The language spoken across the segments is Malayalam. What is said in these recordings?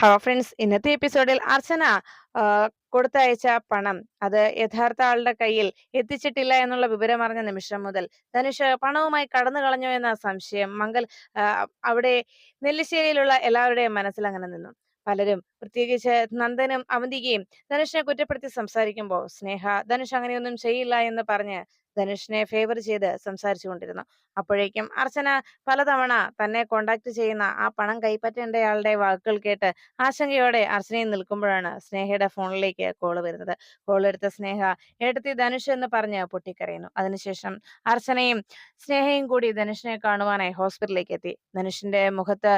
ഹലോ ഫ്രണ്ട്സ് ഇന്നത്തെ എപ്പിസോഡിൽ അർച്ചന കൊടുത്തയച്ച പണം അത് യഥാർത്ഥ ആളുടെ കയ്യിൽ എത്തിച്ചിട്ടില്ല എന്നുള്ള വിവരം അറിഞ്ഞ നിമിഷം മുതൽ ധനുഷ് പണവുമായി കടന്നു കളഞ്ഞോ എന്ന സംശയം മംഗൽ അവിടെ നെല്ലിശ്ശേരിയിലുള്ള എല്ലാവരുടെയും മനസ്സിൽ അങ്ങനെ നിന്നു. പലരും പ്രത്യേകിച്ച് നന്ദനും അവന്തികയും ധനുഷിനെ കുറ്റപ്പെടുത്തി സംസാരിക്കുമ്പോൾ സ്നേഹ ധനുഷ് അങ്ങനെയൊന്നും ചെയ്യില്ല എന്ന് പറഞ്ഞ് ധനുഷിനെ ഫേവർ ചെയ്ത് സംസാരിച്ചു കൊണ്ടിരുന്നു അപ്പോഴേക്കും അർച്ചന പലതവണ തന്നെ കോണ്ടാക്ട് ചെയ്യുന്ന ആ പണം കൈപ്പറ്റേണ്ടയാളുടെ വാക്കുകൾ കേട്ട് ആശങ്കയോടെ അർച്ചനയിൽ നിൽക്കുമ്പോഴാണ് സ്നേഹയുടെ ഫോണിലേക്ക് കോൾ വരുന്നത്. കോൾ എടുത്ത സ്നേഹ ഏട്ടത്തി ധനുഷ് എന്ന് പറഞ്ഞ് പൊട്ടിക്കരയുന്നു. അതിനുശേഷം അർച്ചനയും സ്നേഹയും കൂടി ധനുഷിനെ കാണുവാനായി ഹോസ്പിറ്റലിലേക്ക് എത്തി. ധനുഷിന്റെ മുഖത്ത്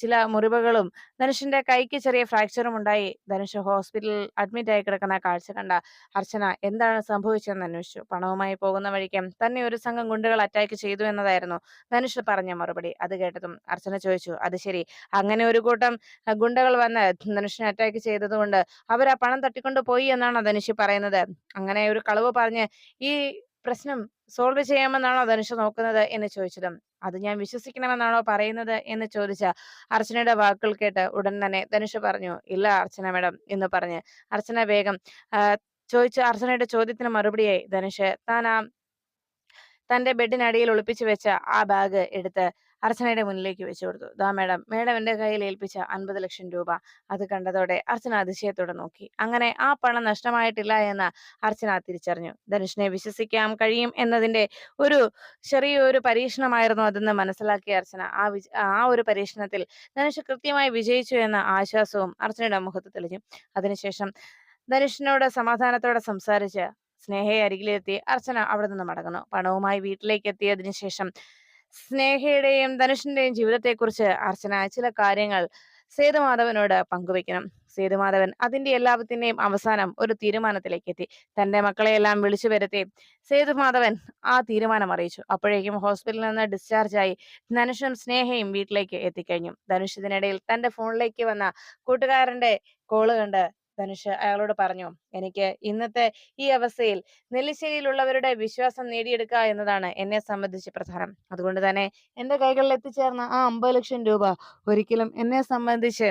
ചില മുറിവുകളും ധനുഷിന്റെ കൈക്ക് ചെറിയ ഫ്രാക്ചറും ഉണ്ടായി. ധനുഷ് ഹോസ്പിറ്റലിൽ അഡ്മിറ്റ് ആയി കിടക്കുന്ന കാഴ്ച കണ്ട അർച്ചന എന്താണ് സംഭവിച്ചതെന്ന് അന്വേഷിച്ചു. പണവുമായി പോകുന്ന വഴിക്ക് തന്നെ ഒരു സംഘം ഗുണ്ടുകൾ അറ്റാക്ക് ചെയ്തു എന്നതായിരുന്നു ധനുഷ് പറഞ്ഞ മറുപടി. അത് കേട്ടതും അർച്ചന ചോദിച്ചു അത് ശരി. അങ്ങനെ ഒരു കൂട്ടം ഗുണ്ടകൾ വന്ന് ധനുഷിനെ അറ്റാക്ക് ചെയ്തതുകൊണ്ട് അവർ ആ പണം തട്ടിക്കൊണ്ട് പോയി എന്നാണ് ധനുഷ് പറയുന്നത്? അങ്ങനെ ഒരു കളവ് പറഞ്ഞ് ഈ പ്രശ്നം സോൾവ് ചെയ്യാമെന്നാണോ ധനുഷ് നോക്കുന്നത്? എന്ന് ചോദിച്ചതും അത് ഞാൻ വിശ്വസിക്കണമെന്നാണോ പറയുന്നത്? എന്ന് ചോദിച്ച അർച്ചനയുടെ വാക്കുകൾ കേട്ട് ഉടൻ തന്നെ ധനുഷ് പറഞ്ഞു ഇല്ല അർച്ചന മേഡം എന്ന് പറഞ്ഞ്. അർച്ചന വേഗം ചോദിച്ച അർച്ചനയുടെ ചോദ്യത്തിന് മറുപടിയായി ധനുഷ് താൻ ആ തന്റെ ബെഡിനടിയിൽ ഒളിപ്പിച്ചു വെച്ച ആ ബാഗ് എടുത്ത് അർച്ചനയുടെ മുന്നിലേക്ക് വെച്ചു കൊടുത്തു. ദാ മേഡം മേഡം എന്റെ കയ്യിൽ ഏൽപ്പിച്ച അൻപത് ലക്ഷം രൂപ. അത് കണ്ടതോടെ അർച്ചന അതിശയത്തോടെ നോക്കി. അങ്ങനെ ആ പണം നഷ്ടമായിട്ടില്ല എന്ന് അർച്ചന തിരിച്ചറിഞ്ഞു. ധനുഷിനെ വിശ്വസിക്കാൻ കഴിയും എന്നതിന്റെ ഒരു ചെറിയൊരു പരീക്ഷണമായിരുന്നു അതെന്ന് മനസ്സിലാക്കിയ അർച്ചന ആ വിജ ആ ഒരു പരീക്ഷണത്തിൽ ധനുഷ് കൃത്യമായി വിജയിച്ചു എന്ന ആശ്വാസവും അർച്ചനയുടെ മുഖത്ത് തെളിഞ്ഞു. അതിനുശേഷം ധനുഷിനോട് സമാധാനത്തോടെ സംസാരിച്ച് സ്നേഹയെ അരികിലെത്തി അർച്ചന അവിടെ നിന്ന് മടങ്ങുന്നു. പണവുമായി വീട്ടിലേക്ക് എത്തിയതിനു ശേഷം സ്നേഹയുടെയും ധനുഷിന്റെയും ജീവിതത്തെക്കുറിച്ച് അർച്ചന ചില കാര്യങ്ങൾ സേതുമാധവനോട് പങ്കുവെക്കണം സേതുമാധവൻ അതിന്റെ എല്ലാത്തിന്റെയും അവസാനം ഒരു തീരുമാനത്തിലേക്ക് എത്തി തന്റെ മക്കളെയെല്ലാം വിളിച്ചു വരുത്തി സേതുമാധവൻ ആ തീരുമാനം അറിയിച്ചു. അപ്പോഴേക്കും ഹോസ്പിറ്റലിൽ നിന്ന് ഡിസ്ചാർജ് ആയി ധനുഷും സ്നേഹയും വീട്ടിലേക്ക് എത്തിക്കഴിഞ്ഞു. ധനുഷ് ഇതിനിടയിൽ തന്റെ ഫോണിലേക്ക് വന്ന കൂട്ടുകാരന്റെ കോൾ കണ്ട് ധനുഷ് അയാളോട് പറഞ്ഞു എനിക്ക് ഇന്നത്തെ ഈ അവസ്ഥയിൽ നെല്ലിശ്ശേരിയിലുള്ളവരുടെ വിശ്വാസം നേടിയെടുക്കുക എന്നതാണ് എന്നെ സംബന്ധിച്ച് പ്രധാനം. അതുകൊണ്ട് തന്നെ എന്റെ കൈകളിൽ എത്തിച്ചേർന്ന ആ അമ്പത് ലക്ഷം രൂപ ഒരിക്കലും എന്നെ സംബന്ധിച്ച്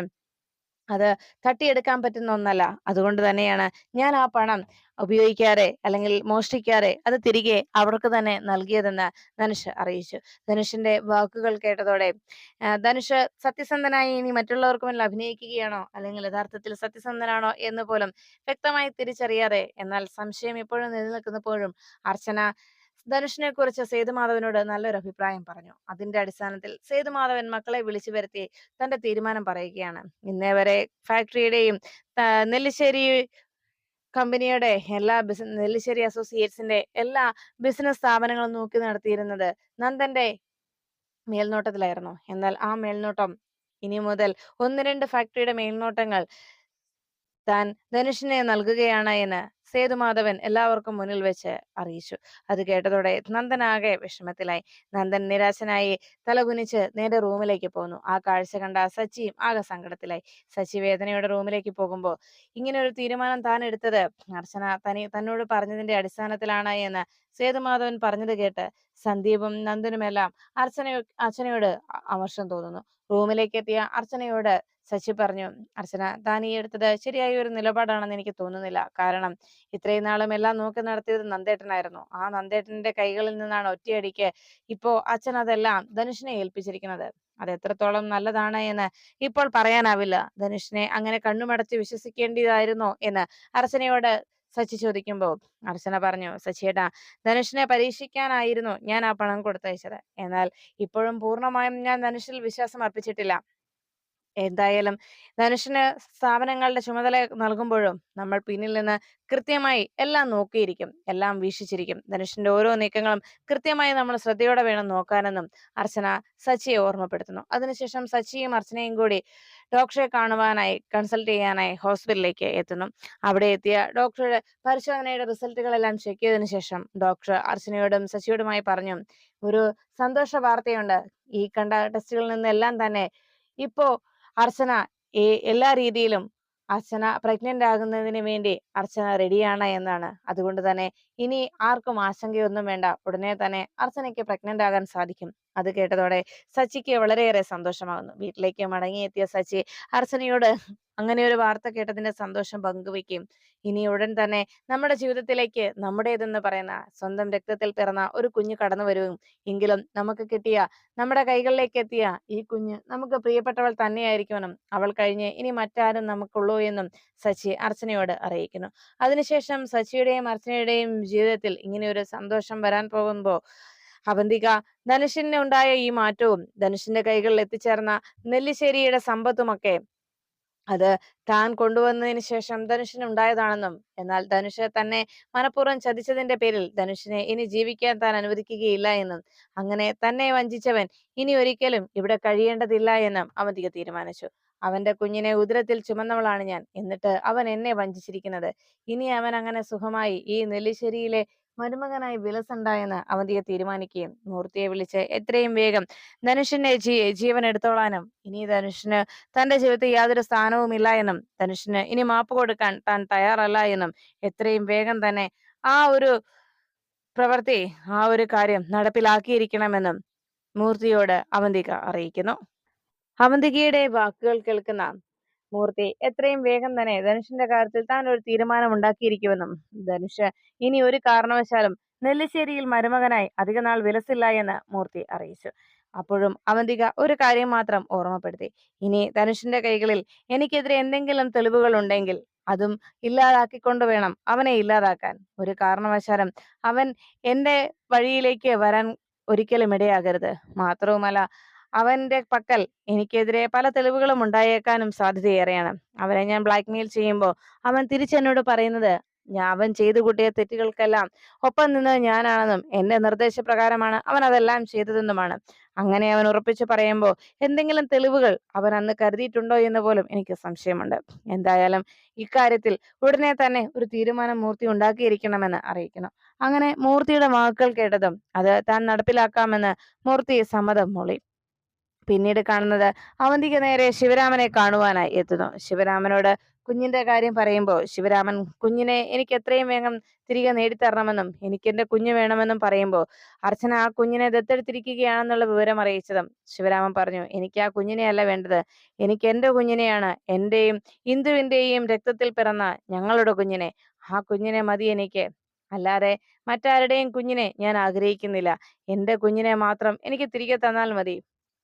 അത് തട്ടിയെടുക്കാൻ പറ്റുന്ന ഒന്നല്ല. അതുകൊണ്ട് തന്നെയാണ് ഞാൻ ആ പണം ഉപയോഗിക്കാതെ അല്ലെങ്കിൽ മോഷ്ടിക്കാതെ അത് തിരികെ അവർക്ക് തന്നെ നൽകിയതെന്ന് ധനുഷ് അറിയിച്ചു. ധനുഷിന്റെ വാക്കുകൾ കേട്ടതോടെ ധനുഷ് സത്യസന്ധനായി ഇനി മറ്റുള്ളവർക്ക് മുന്നിൽ അഭിനയിക്കുകയാണോ? അല്ലെങ്കിൽ യഥാർത്ഥത്തിൽ സത്യസന്ധനാണോ എന്ന് പോലും വ്യക്തമായി തിരിച്ചറിയാതെ എന്നാൽ സംശയം ഇപ്പോഴും നിലനിൽക്കുന്നപ്പോഴും അർച്ചന ധനുഷിനെ കുറിച്ച് സേതുമാധവനോട് നല്ലൊരു അഭിപ്രായം പറഞ്ഞു. അതിന്റെ അടിസ്ഥാനത്തിൽ സേതുമാധവൻ മക്കളെ വിളിച്ചു വരുത്തി തന്റെ തീരുമാനം പറയുകയാണ്. ഇന്നേ വരെ ഫാക്ടറിയുടെയും നെല്ലിശ്ശേരി കമ്പനിയുടെ എല്ലാ ബിസിനസ് നെല്ലിശ്ശേരി അസോസിയേറ്റ്സിന്റെ എല്ലാ ബിസിനസ് സ്ഥാപനങ്ങളും നോക്കി നടത്തിയിരുന്നത് നന്ദന്റെ മേൽനോട്ടത്തിലായിരുന്നു. എന്നാൽ ആ മേൽനോട്ടം ഇനി മുതൽ ഒന്ന് രണ്ട് ഫാക്ടറിയുടെ മേൽനോട്ടങ്ങൾ താൻ ധനുഷിനെ നൽകുകയാണ് എന്ന് സേതുമാധവൻ എല്ലാവർക്കും മുന്നിൽ വെച്ച് അറിയിച്ചു. അത് കേട്ടതോടെ നന്ദനാകെ വിഷമത്തിലായി. നന്ദൻ നിരാശനായി തലകുനിച്ച് നേരെ റൂമിലേക്ക് പോന്നു. ആ കാഴ്ച കണ്ട സച്ചിയും ആകെ സങ്കടത്തിലായി. സച്ചി വേദനയുടെ റൂമിലേക്ക് പോകുമ്പോൾ ഇങ്ങനെ ഒരു തീരുമാനം താൻ എടുത്തത് അർച്ചന തനി തന്നോട് പറഞ്ഞതിന്റെ അടിസ്ഥാനത്തിലാണ് എന്ന് സേതുമാധവൻ പറഞ്ഞത് കേട്ട് സന്ദീപും നന്ദനുമെല്ലാം അർച്ചനയോ അർച്ചനയോട് അമർഷം തോന്നുന്നു. റൂമിലേക്ക് എത്തിയ അർച്ചനയോട് സച്ചി പറഞ്ഞു അർച്ചന താൻ ഈ എടുത്തത് ശരിയായ ഒരു നിലപാടാണെന്ന് എനിക്ക് തോന്നുന്നില്ല. കാരണം ഇത്രയും നാളും എല്ലാം നോക്കി നടത്തിയത് നന്ദേട്ടനായിരുന്നു. ആ നന്ദേട്ടന്റെ കൈകളിൽ നിന്നാണ് ഒറ്റയടിക്ക് ഇപ്പോ അച്ഛൻ അതെല്ലാം ധനുഷിനെ ഏൽപ്പിച്ചിരിക്കുന്നത്. അത് എത്രത്തോളം നല്ലതാണ് എന്ന് ഇപ്പോൾ പറയാനാവില്ല. ധനുഷിനെ അങ്ങനെ കണ്ണുമടച്ച് വിശ്വസിക്കേണ്ടതായിരുന്നോ എന്ന് അർച്ചനയോട് സച്ചി ചോദിക്കുമ്പോൾ അർച്ചന പറഞ്ഞു സച്ചിയേട്ടാ ധനുഷിനെ പരീക്ഷിക്കാനായിരുന്നു ഞാൻ ആ പണം കൊടുത്തയച്ചത്. എന്നാൽ ഇപ്പോഴും പൂർണമായും ഞാൻ ധനുഷിൽ വിശ്വാസം അർപ്പിച്ചിട്ടില്ല. എന്തായാലും ധനുഷിന് സ്ഥാപനങ്ങളുടെ ചുമതല നൽകുമ്പോഴും നമ്മൾ പിന്നിൽ നിന്ന് കൃത്യമായി എല്ലാം നോക്കിയിരിക്കും എല്ലാം വീക്ഷിച്ചിരിക്കും. ധനുഷിന്റെ ഓരോ നീക്കങ്ങളും കൃത്യമായി നമ്മൾ ശ്രദ്ധയോടെ വേണം നോക്കാനെന്നും അർച്ചന സച്ചിയെ ഓർമ്മപ്പെടുത്തുന്നു. അതിനുശേഷം സച്ചിയും അർച്ചനയും കൂടി ഡോക്ടറെ കാണുവാനായി കൺസൾട്ട് ചെയ്യാനായി ഹോസ്പിറ്റലിലേക്ക് എത്തുന്നു. അവിടെ എത്തിയ ഡോക്ടറുടെ പരിശോധനയുടെ റിസൾട്ടുകളെല്ലാം ചെക്ക് ചെയ്തതിനു ശേഷം ഡോക്ടർ അർച്ചനയോടും സച്ചിയോടുമായി പറഞ്ഞു ഒരു സന്തോഷ വാർത്തയുണ്ട്. ഈ കണ്ട ടെസ്റ്റുകളിൽ നിന്നെല്ലാം തന്നെ ഇപ്പോ അർച്ചന ഈ എല്ലാ രീതിയിലും അർച്ചന പ്രഗ്നന്റ് ആകുന്നതിന് വേണ്ടി അർച്ചന റെഡിയാണ് എന്നാണ്. അതുകൊണ്ട് തന്നെ ഇനി ആർക്കും ആശങ്കയൊന്നും വേണ്ട. ഉടനെ തന്നെ അർച്ചനയ്ക്ക് പ്രഗ്നന്റ് ആകാൻ സാധിക്കും. അത് കേട്ടതോടെ സച്ചിക്ക് വളരെയേറെ സന്തോഷമാകുന്നു. വീട്ടിലേക്ക് മടങ്ങിയെത്തിയ സച്ചി അർച്ചനയോട് അങ്ങനെ ഒരു വാർത്ത കേട്ടതിന്റെ സന്തോഷം പങ്കുവയ്ക്കുകയും ഇനി ഉടൻ തന്നെ നമ്മുടെ ജീവിതത്തിലേക്ക് നമ്മുടേതെന്ന് പറയുന്ന സ്വന്തം രക്തത്തിൽ പിറന്ന ഒരു കുഞ്ഞ് കടന്നു വരും. എങ്കിലും നമുക്ക് കിട്ടിയ നമ്മുടെ കൈകളിലേക്ക് എത്തിയ ഈ കുഞ്ഞ് നമുക്ക് പ്രിയപ്പെട്ടവൾ തന്നെയായിരിക്കുമെന്നും അവൾ കഴിഞ്ഞ് ഇനി മറ്റാരും നമുക്കുള്ളൂ എന്നും സച്ചി അർച്ചനയോട് അറിയിക്കുന്നു. അതിനുശേഷം സച്ചിയുടെയും അർച്ചനയുടെയും ജീവിതത്തിൽ ഇങ്ങനെ ഒരു സന്തോഷം വരാൻ പോകുമ്പോൾ അവന്തിക ധനുഷിന് ഉണ്ടായ ഈ മാറ്റവും ധനുഷിന്റെ കൈകളിൽ എത്തിച്ചേർന്ന നെല്ലിശ്ശേരിയുടെ സമ്പത്തുമൊക്കെ അത് താൻ കൊണ്ടുവന്നതിന് ശേഷം ധനുഷിന് ഉണ്ടായതാണെന്നും എന്നാൽ ധനുഷ് തന്നെ മനഃപൂർവം ചതിച്ചതിന്റെ പേരിൽ ധനുഷിനെ ഇനി ജീവിക്കാൻ താൻ അനുവദിക്കുകയില്ല എന്നും അങ്ങനെ തന്നെ വഞ്ചിച്ചവൻ ഇനി ഒരിക്കലും ഇവിടെ കഴിയേണ്ടതില്ല എന്നും അവന്തിക തീരുമാനിച്ചു. അവന്റെ കുഞ്ഞിനെ ഉദരത്തിൽ ചുമന്നവളാണ് ഞാൻ എന്നിട്ട് അവൻ എന്നെ വഞ്ചിച്ചിരിക്കുന്നത്. ഇനി അവൻ അങ്ങനെ സുഖമായി ഈ നെല്ലിശ്ശേരിയിലെ മരുമകനായി വിലസണ്ടായെന്ന് അവന്തിക തീരുമാനിക്കുകയും മൂർത്തിയെ വിളിച്ച് എത്രയും വേഗം ധനുഷിന്റെ ജീവൻ എടുത്തോളാനും. ഇനി ധനുഷിന് തന്റെ ജീവിതത്തിൽ യാതൊരു സ്ഥാനവുമില്ല എന്നും ധനുഷിന് ഇനി മാപ്പ് കൊടുക്കാൻ താൻ തയ്യാറല്ല എന്നും എത്രയും വേഗം തന്നെ ആ ഒരു പ്രവൃത്തി ആ ഒരു കാര്യം നടപ്പിലാക്കിയിരിക്കണമെന്നും മൂർത്തിയോട് അവന്തിക അറിയിക്കുന്നു. അവന്തികയുടെ വാക്കുകൾ കേൾക്കുന്ന മൂർത്തി. എത്രയും വേഗം തന്നെ ധനുഷിന്റെ കാര്യത്തിൽ താൻ ഒരു തീരുമാനം ഉണ്ടാക്കിയിരിക്കുമെന്നും ധനുഷ് ഇനി ഒരു കാരണവശാലും നെല്ലിശ്ശേരിയിൽ മരുമകനായി അധികനാൾ വിലസില്ല എന്ന് മൂർത്തി അറിയിച്ചു. അപ്പോഴും അവന്തിക ഒരു കാര്യം മാത്രം ഓർമ്മപ്പെടുത്തി. ഇനി ധനുഷിന്റെ കൈകളിൽ എനിക്കെതിരെ എന്തെങ്കിലും തെളിവുകൾ ഉണ്ടെങ്കിൽ അതും ഇല്ലാതാക്കിക്കൊണ്ട് വേണം അവനെ ഇല്ലാതാക്കാൻ. ഒരു കാരണവശാലും അവൻ എന്റെ വഴിയിലേക്ക് വരാൻ ഒരിക്കലും ഇടയാകരുത്. മാത്രവുമല്ല അവന്റെ പക്കൽ എനിക്കെതിരെ പല തെളിവുകളും ഉണ്ടായേക്കാനും സാധ്യതയേറെയാണ്. അവനെ ഞാൻ ബ്ലാക്ക്മെയിൽ ചെയ്യുമ്പോൾ അവൻ തിരിച്ചെന്നോട് പറയുന്നത് ഞാൻ അവൻ ചെയ്തു കൂട്ടിയ തെറ്റുകൾക്കെല്ലാം ഒപ്പം നിന്ന് ഞാനാണെന്നും എന്റെ നിർദ്ദേശപ്രകാരമാണ് അവൻ അതെല്ലാം ചെയ്തതെന്നുമാണ്. അങ്ങനെ അവൻ ഉറപ്പിച്ചു പറയുമ്പോൾ എന്തെങ്കിലും തെളിവുകൾ അവൻ അന്ന് കരുതിയിട്ടുണ്ടോ എന്ന് പോലും എനിക്ക് സംശയമുണ്ട്. എന്തായാലും ഇക്കാര്യത്തിൽ ഉടനെ തന്നെ ഒരു തീരുമാനം മൂർത്തി ഉണ്ടാക്കിയിരിക്കണമെന്ന് അറിയിക്കണം അങ്ങനെ മൂർത്തിയുടെ വാക്കുകൾ കേട്ടതും അത് താൻ നടപ്പിലാക്കാമെന്ന് മൂർത്തി സമ്മതം മൂളി. പിന്നീട് കാണുന്നത് അവന്തിക്ക് നേരെ ശിവരാമനെ കാണുവാനായി എത്തുന്നു. ശിവരാമനോട് കുഞ്ഞിന്റെ കാര്യം പറയുമ്പോൾ ശിവരാമൻ കുഞ്ഞിനെ എനിക്ക് എത്രയും വേഗം തിരികെ നേടിത്തരണമെന്നും എനിക്ക് എന്റെ കുഞ്ഞ് വേണമെന്നും പറയുമ്പോൾ അർച്ചന ആ കുഞ്ഞിനെ ദത്തെടുത്തിരിക്കുകയാണെന്നുള്ള വിവരം അറിയിച്ചതും ശിവരാമൻ പറഞ്ഞു എനിക്ക് ആ കുഞ്ഞിനെയല്ല വേണ്ടത്. എനിക്ക് എന്റെ കുഞ്ഞിനെയാണ്. എന്റെയും ഇന്ദുവിന്റെയും രക്തത്തിൽ പിറന്ന ഞങ്ങളുടെ കുഞ്ഞിനെ. ആ കുഞ്ഞിനെ മതി എനിക്ക്. അല്ലാതെ മറ്റാരുടെയും കുഞ്ഞിനെ ഞാൻ ആഗ്രഹിക്കുന്നില്ല. എന്റെ കുഞ്ഞിനെ മാത്രം എനിക്ക് തിരികെ തന്നാൽ മതി.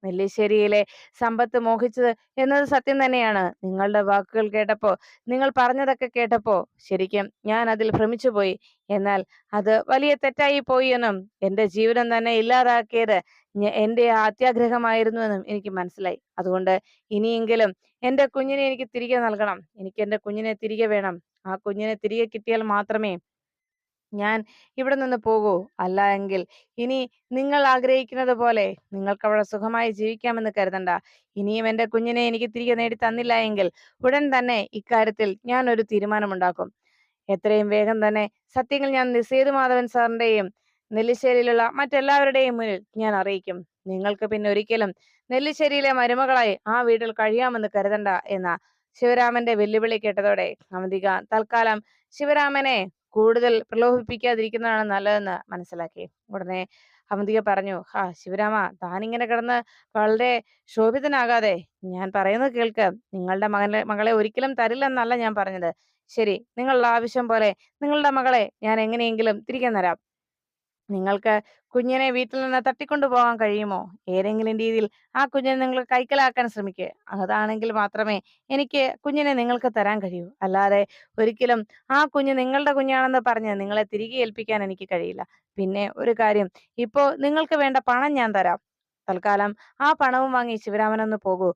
നെല്ലിശ്ശേരിയിലെ സമ്പത്ത് മോഹിച്ചത് എന്നത് സത്യം തന്നെയാണ്. നിങ്ങളുടെ വാക്കുകൾ കേട്ടപ്പോ നിങ്ങൾ പറഞ്ഞതൊക്കെ കേട്ടപ്പോ ശരിക്കും ഞാൻ അതിൽ ഭ്രമിച്ചുപോയി. എന്നാൽ അത് വലിയ തെറ്റായി പോയി എന്നും എന്റെ ജീവിതം തന്നെ ഇല്ലാതാക്കിയത് എന്റെ അത്യാഗ്രഹമായിരുന്നു എന്നും എനിക്ക് മനസ്സിലായി. അതുകൊണ്ട് ഇനിയെങ്കിലും എന്റെ കുഞ്ഞിനെ എനിക്ക് തിരികെ നൽകണം. എനിക്ക് എന്റെ കുഞ്ഞിനെ തിരികെ വേണം. ആ കുഞ്ഞിനെ തിരികെ കിട്ടിയാൽ മാത്രമേ ഞാൻ ഇവിടെ നിന്ന് പോകൂ. അല്ല എങ്കിൽ ഇനി നിങ്ങൾ ആഗ്രഹിക്കുന്നത് പോലെ നിങ്ങൾക്ക് അവിടെ സുഖമായി ജീവിക്കാമെന്ന് കരുതണ്ട. ഇനിയും എന്റെ കുഞ്ഞിനെ എനിക്ക് തിരികെ നേടി തന്നില്ല എങ്കിൽ ഉടൻ തന്നെ ഇക്കാര്യത്തിൽ ഞാൻ ഒരു തീരുമാനമുണ്ടാക്കും. എത്രയും വേഗം തന്നെ സത്യങ്ങൾ ഞാൻ നിസേതു മാധവൻ സാറിന്റെയും നെല്ലിശ്ശേരിയിലുള്ള മറ്റെല്ലാവരുടെയും മുന്നിൽ ഞാൻ അറിയിക്കും. നിങ്ങൾക്ക് പിന്നെ ഒരിക്കലും നെല്ലിശ്ശേരിയിലെ മരുമകളായി ആ വീട്ടിൽ കഴിയാമെന്ന് കരുതണ്ട എന്ന ശിവരാമന്റെ വെല്ലുവിളി കേട്ടതോടെ അവന്തിക തൽക്കാലം ശിവരാമനെ കൂടുതൽ പ്രലോഭിപ്പിക്കാതിരിക്കുന്നതാണ് നല്ലതെന്ന് മനസ്സിലാക്കി. ഉടനെ അവന്തിക പറഞ്ഞു ഹാ ശിവരാമ താനിങ്ങനെ കിടന്ന് വളരെ ശോഭിതനാകാതെ ഞാൻ പറയുന്നത് കേൾക്ക്. നിങ്ങളുടെ മകനെ മകളെ ഒരിക്കലും തരില്ലെന്നല്ല ഞാൻ പറഞ്ഞത്. ശരി നിങ്ങളുടെ ആവശ്യം പോലെ നിങ്ങളുടെ മകളെ ഞാൻ എങ്ങനെയെങ്കിലും തിരികെ തരാം. നിങ്ങൾക്ക് കുഞ്ഞിനെ വീട്ടിൽ നിന്ന് തട്ടിക്കൊണ്ടു പോകാൻ കഴിയുമോ? ഏതെങ്കിലും രീതിയിൽ ആ കുഞ്ഞിനെ നിങ്ങൾ കൈക്കലാക്കാൻ ശ്രമിക്കുക. അതാണെങ്കിൽ മാത്രമേ എനിക്ക് കുഞ്ഞിനെ നിങ്ങൾക്ക് തരാൻ കഴിയൂ. അല്ലാതെ ഒരിക്കലും ആ കുഞ്ഞ് നിങ്ങളുടെ കുഞ്ഞാണെന്ന് പറഞ്ഞ് നിങ്ങളെ തിരികെ ഏൽപ്പിക്കാൻ എനിക്ക് കഴിയില്ല. പിന്നെ ഒരു കാര്യം ഇപ്പോ നിങ്ങൾക്ക് വേണ്ട പണം ഞാൻ തരാം. തൽക്കാലം ആ പണവും വാങ്ങി ശിവരാമനൊന്ന് പോകൂ.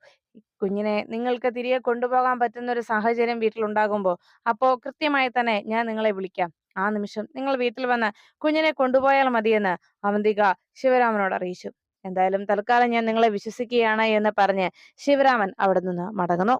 കുഞ്ഞിനെ നിങ്ങൾക്ക് തിരികെ കൊണ്ടുപോകാൻ പറ്റുന്ന ഒരു സാഹചര്യം വീട്ടിലുണ്ടാകുമ്പോൾ അപ്പോ കൃത്യമായി തന്നെ ഞാൻ നിങ്ങളെ വിളിക്കാം. ആ നിമിഷം നിങ്ങൾ വീട്ടിൽ വന്ന് കുഞ്ഞിനെ കൊണ്ടുപോയാൽ മതിയെന്ന് അവന്തിക ശിവരാമനോട് അറിയിച്ചു. എന്തായാലും തൽക്കാലം ഞാൻ നിങ്ങളെ വിശ്വസിക്കുകയാണ് എന്ന് പറഞ്ഞ് ശിവരാമൻ അവിടെ നിന്ന് മടങ്ങുന്നു.